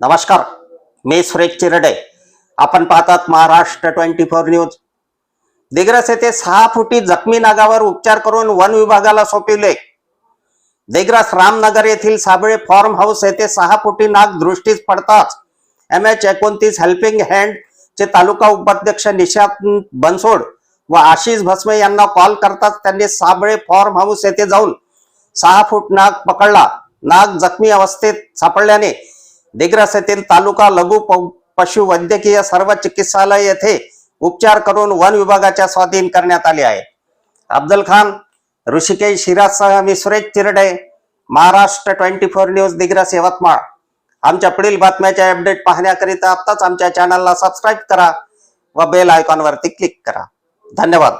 नमस्कार मी सुरेश चिरडे. आपण पाहतात Maharashtra twenty four news. Digras येथे सहा फुटी जखमी नागावर उपचार करून वन विभागाला सोपविले. दिग्रस रामनगर येथील साबळे फार्म हाऊस येथे सहा फुटी नाग दृष्टीस पडताच एम एच एकोणतीस हेल्पिंग हँड चे तालुका उपाध्यक्ष निशांत बनसोड व आशिष भस्मे यांना कॉल करताच त्यांनी साबळे फार्म हाऊस येथे जाऊन सहा फूट नाग पकडला. नाग जखमी अवस्थेत सापडल्याने दिग्रस येथील तालुका लघु पशु वैद्यकीय सर्व चिकित्सालय येथे उपचार करून वन विभागाच्या स्वाधीन करण्यात आले आहे. अब्दुल खान ऋषिकेश शिराजसह मी Suresh Chirde Maharashtra twenty four news Digras Yavatmal आमच्या पुढील बातम्याचे अपडेट पाहण्याकरिता आत्ताच आमच्या चॅनलला सबस्क्राईब करा व बेल आयकॉनवरती क्लिक करा. धन्यवाद.